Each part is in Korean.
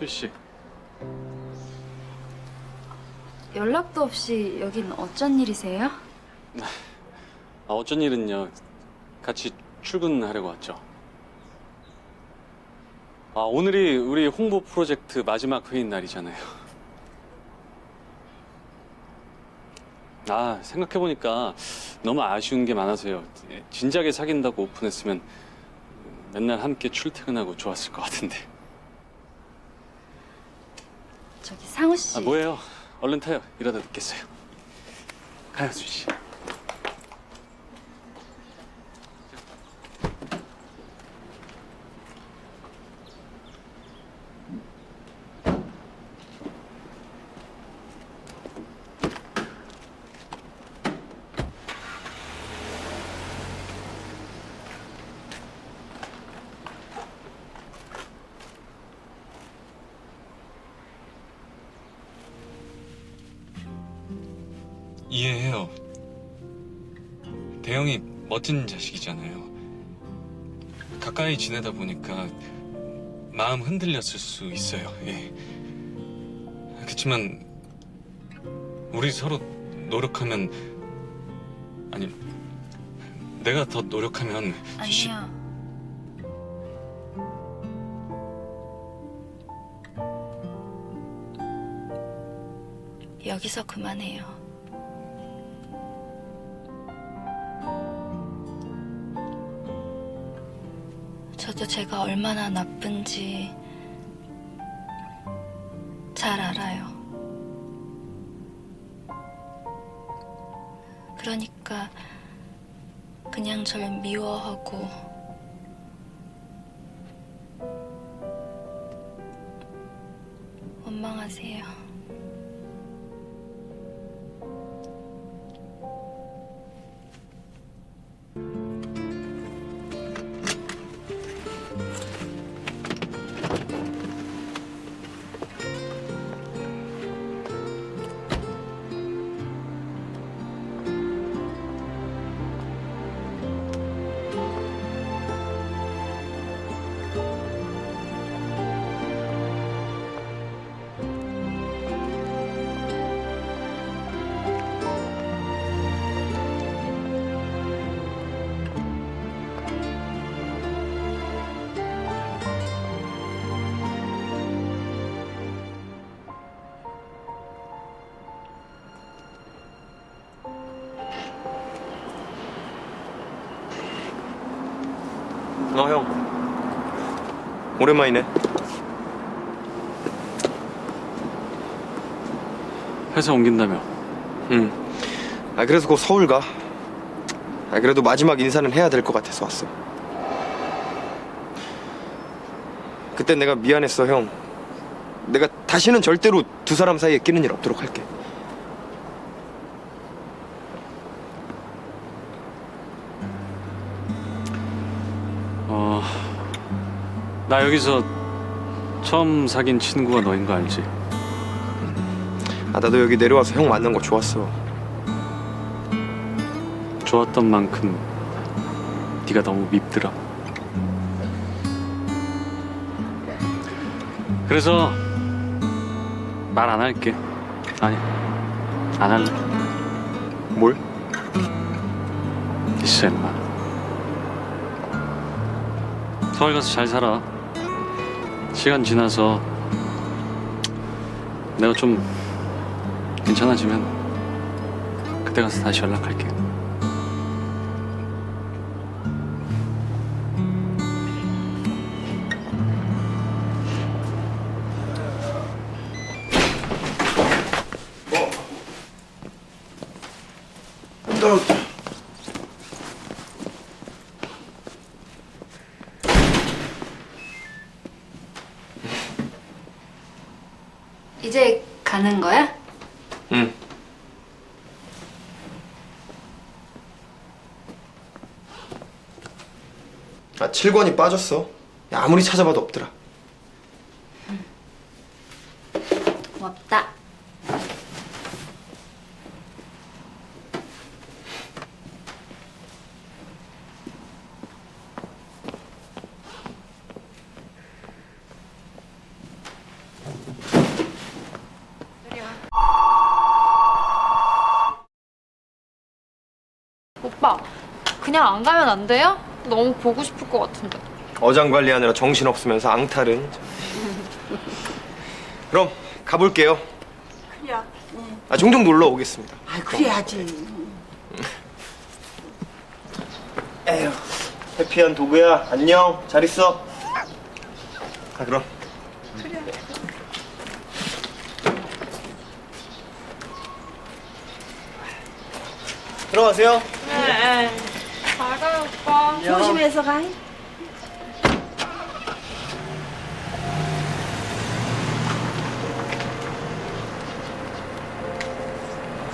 수희 씨. 연락도 없이 여긴 어쩐 일이세요? 아, 어쩐 일은요. 같이 출근하려고 왔죠. 아, 오늘이 우리 홍보 프로젝트 마지막 회의 날이잖아요. 아, 생각해보니까 너무 아쉬운 게 많아서요. 진작에 사귄다고 오픈했으면 맨날 함께 출퇴근하고 좋았을 것 같은데. 저기 상우 씨. 아, 뭐예요? 얼른 타요. 이러다 늦겠어요. 가요, 수희 씨. 이해해요. 대영이 멋진 자식이잖아요. 가까이 지내다 보니까 마음 흔들렸을 수 있어요. 예. 그렇지만 우리 서로 노력하면 아니 내가 더 노력하면 쉬- 아니요. 여기서 그만해요. 저도 제가 얼마나 나쁜지 잘 알아요. 그러니까 그냥 절 미워하고 원망하세요. 어, 형. 오랜만이네. 회사 옮긴다며. 응. 아, 그래서 곧 서울 가. 아, 그래도 마지막 인사는 해야 될 것 같아서 왔어. 그때 내가 미안했어, 형. 내가 다시는 절대로 두 사람 사이에 끼는 일 없도록 할게. 나 여기서 처음 사귄 친구가 너인 거 알지? 아, 나도 여기 내려와서 형 만난 거 좋았어. 좋았던 만큼 네가 너무 밉더라. 그래서 말 안 할게. 아니, 안 할래. 뭘? 있어 임마. 서울 가서 잘 살아. 시간 지나서 내가 좀 괜찮아지면 그때 가서 다시 연락할게. 이제 가는 거야? 응. 아, 7권이 빠졌어. 야, 아무리 찾아봐도 없더라. 고맙다. 오빠, 그냥 안 가면 안 돼요? 너무 보고 싶을 것 같은데. 어장 관리하느라 정신 없으면서 앙탈은. 그럼 가볼게요. 야, 아 종종 놀러 오겠습니다. 아 그래야지. 에휴, 해피한 도구야. 안녕. 잘 있어. 아 그럼. 들어가세요. 잘 가요, 오빠. 조심해서 가.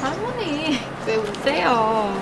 할머니, 왜 우세요?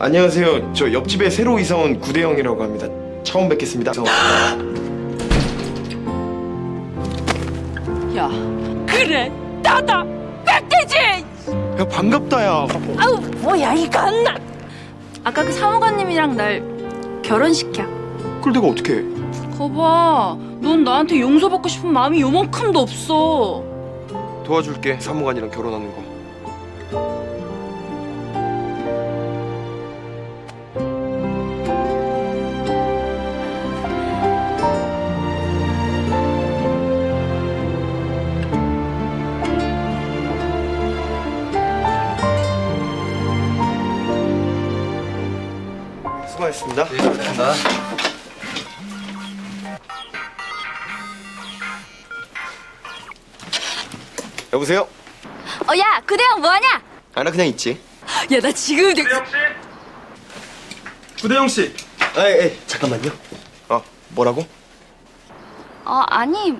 안녕하세요. 저 옆집에 새로 이사 온 구대영이라고 합니다. 처음 뵙겠습니다. 저... 야, 그래, 나다, 깍대지. 야 반갑다 야. 아우, 뭐야 이 갓나. 아까 그 사무관님이랑 날 결혼시켜. 그걸 내가 어떻게 해? 거봐, 넌 나한테 용서받고 싶은 마음이 요만큼도 없어. 도와줄게. 사무관이랑 결혼하는 거. 수고하셨습니다. 여보세요? 어, 야, 그대형 뭐하냐? 아, 나 그냥 있지. 야, 나 지금 되... 구대영 씨. 에이, 에이, 잠깐만요. 어, 뭐라고? 어, 아니.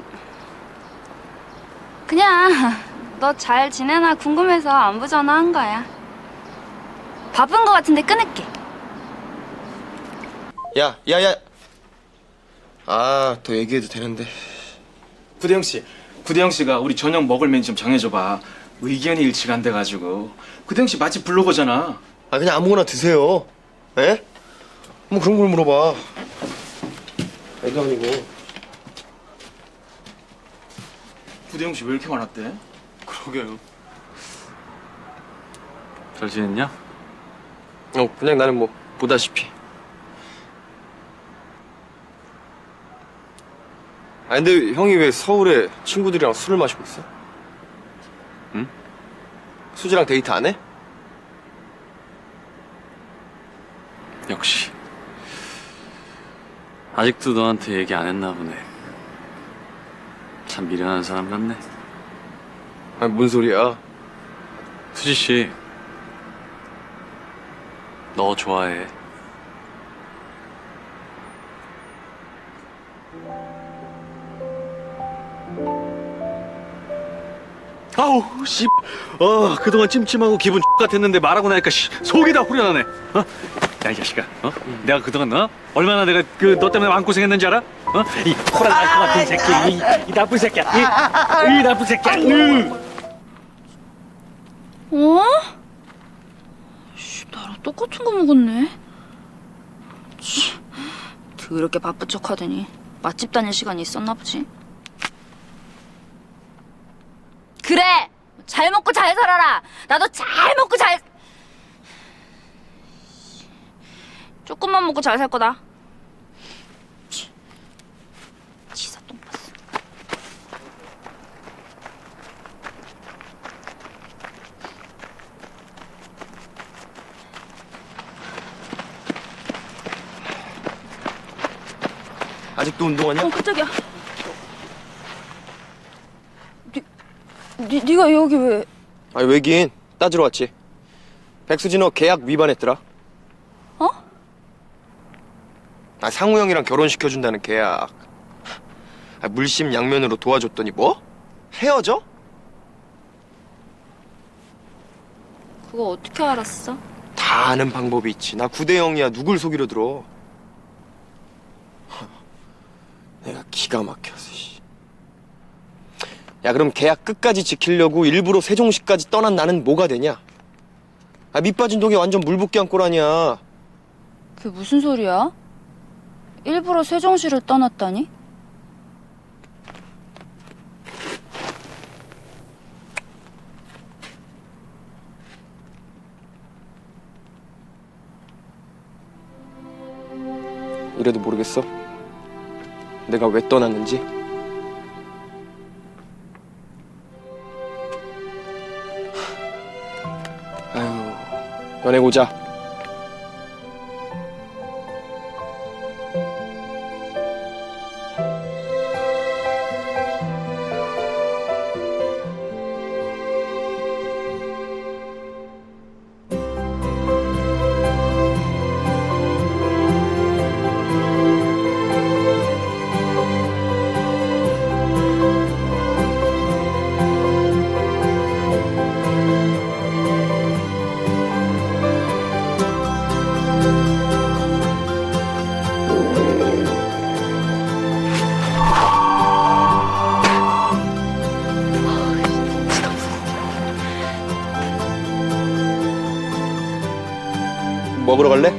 그냥 너 잘 지내나 궁금해서 안부 전화한 거야. 바쁜 거 같은데 끊을게. 야, 야, 야. 아, 더 얘기해도 되는데. 구대영 씨, 구대영 씨가 우리 저녁 먹을 메뉴 좀 정해줘봐. 의견이 일치가 안 돼가지고. 구대영 씨 맛집 블로거잖아. 아, 그냥 아무거나 드세요. 에? 뭐 그런 걸 물어봐. 애도 아니고. 구대영 씨 왜 이렇게 많았대? 그러게요. 잘 지냈냐? 어, 그냥 나는 뭐 보다시피. 아, 근데 형이 왜 서울에 친구들이랑 술을 마시고 있어? 응? 수지랑 데이트 안 해? 역시. 아직도 너한테 얘기 안 했나 보네. 참 미련한 사람 같네. 아니, 뭔 소리야? 수지 씨, 너 좋아해. 아우 씨, 어 그동안 찜찜하고 기분 X 같았는데 말하고 나니까 씨, 속이 다 후련하네. 어? 야이 자식아, 어? 내가 그동안 어? 얼마나 내가 그 너 때문에 마음 고생했는지 알아? 어? 이 호랑 날것 같은 새끼, 이, 이 나쁜 새끼야, 이, 이 나쁜 새끼야. 으. 어? 씨, 나랑 똑같은 거 먹었네. 치, 더럽게 바쁜 척 하더니 맛집 다닐 시간이 있었나 보지. 그래! 잘 먹고 잘 살아라! 나도 잘 먹고 잘... 조금만 먹고 잘 살 거다. 치, 치사 똥 봤어. 아직도 운동하냐? 어, 깜짝이야. 니, 니가 여기 왜? 아니, 왜긴 따지러 왔지. 백수지 너 계약 위반했더라. 어? 아, 상우 형이랑 결혼시켜준다는 계약. 아, 물심 양면으로 도와줬더니 뭐? 헤어져? 그거 어떻게 알았어? 다 아는 방법이 있지. 나 구대영이야. 누굴 속이려 들어? 내가 기가 막혀서. 씨. 야 그럼 계약 끝까지 지키려고 일부러 세종시까지 떠난 나는 뭐가 되냐? 아 밑빠진 독에 완전 물붓기 한 꼴 아니야. 그게 무슨 소리야? 일부러 세종시를 떠났다니? 이래도 모르겠어? 내가 왜 떠났는지? 연애 고자. 먹으러 갈래?